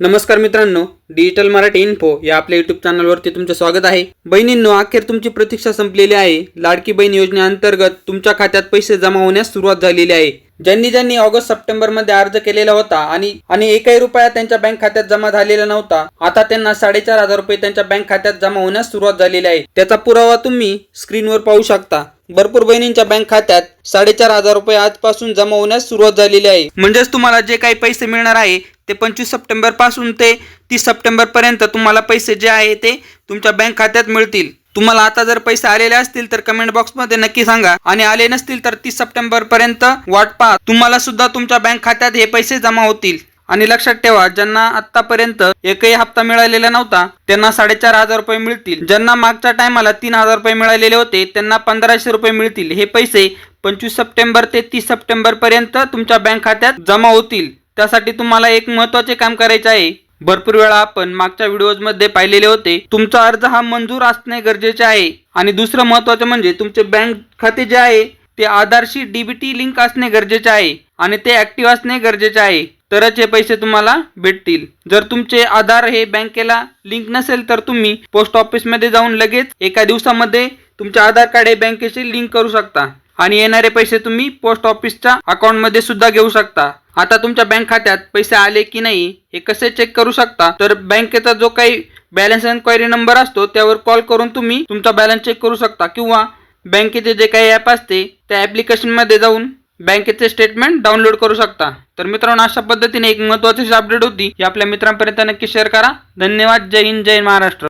नमस्कार मित्रांनो digital Marathi info या आपल्या युट्यूब चॅनलवरती तुमचं स्वागत आहे. बहिणींनो अखेर तुमची प्रतीक्षा संपलेली आहे. लाडकी बहीण योजनेअंतर्गत तुमच्या खात्यात पैसे जमा होण्यास सुरुवात झालेली आहे. ज्यांनी ज्यांनी ऑगस्ट सप्टेंबरमध्ये अर्ज केलेला होता आणि आणि एकही रुपया त्यांच्या बँक खात्यात जमा झालेला नव्हता आता त्यांना साडेचार हजार रुपये त्यांच्या बँक खात्यात जमा होण्यास सुरुवात झालेली आहे. त्याचा पुरावा तुम्ही स्क्रीनवर पाहू शकता. भरपूर बहिणींच्या बँक खात्यात साडेचार हजार रुपये आजपासून जमा होण्यास सुरुवात झालेली आहे. म्हणजेच तुम्हाला जे काही पैसे मिळणार आहे ते पंचवीस सप्टेंबरपासून ते तीस सप्टेंबर पर्यंत तुम्हाला पैसे जे आहे ते तुमच्या बँक खात्यात मिळतील. तुम्हाला आता जर पैसे आलेले असतील तर कमेंट बॉक्समध्ये नक्की सांगा. आणि आले नसतील तर तीस सप्टेंबर पर्यंत वाट पहा. तुम्हाला सुद्धा तुमच्या बँक खात्यात हे पैसे जमा होतील. आणि लक्षात ठेवा ज्यांना आतापर्यंत एकही हप्ता मिळालेला नव्हता त्यांना साडेचार हजार रुपये मिळतील. ज्यांना मागच्या टायमाला तीन हजार रुपये मिळालेले होते त्यांना पंधराशे रुपये मिळतील. हे पैसे पंचवीस सप्टेंबर ते तीस सप्टेंबर पर्यंत तुमच्या बँक खात्यात जमा होतील. त्यासाठी तुम्हाला एक महत्त्वाचे काम करायचे आहे. भरपूर वेळा आपण मागच्या व्हिडिओजमध्ये पाहिलेले होते तुमचा अर्ज हा मंजूर असणे गरजेचे आहे. आणि दुसरं महत्वाचं म्हणजे तुमचे बँक खाते जे आहे ते आधारशी डीबीटी लिंक असणे गरजेचे आहे. आणि ते ऍक्टिव्ह असणे गरजेचे आहे. तरच हे पैसे तुम्हाला भेटतील. जर तुमचे आधार हे बँकेला लिंक नसेल तर तुम्ही पोस्ट ऑफिसमध्ये जाऊन लगेच एका दिवसामध्ये तुमचे आधार कार्ड हे बँकेशी लिंक करू शकता. आणि येणारे पैसे तुम्ही पोस्ट ऑफिसच्या अकाउंटमध्ये सुद्धा घेऊ शकता. आता तुमच्या बँक खात्यात पैसे आले की नाही हे कसे चेक करू शकता? तर बँकेचा जो काही बॅलन्स एन्क्वायरी नंबर असतो त्यावर कॉल करून तुम्ही तुमचा बॅलन्स चेक करू शकता. किंवा बँकेचे जे काही ॲप असते त्या ॲप्लिकेशनमध्ये जाऊन बँकेचे स्टेटमेंट डाउनलोड करू शकता. तर मित्रांनो अशा पद्धतीने एक महत्त्वाची अपडेट होती ही आपल्या मित्रांपर्यंत नक्की शेअर करा. धन्यवाद. जय हिंद जय महाराष्ट्र.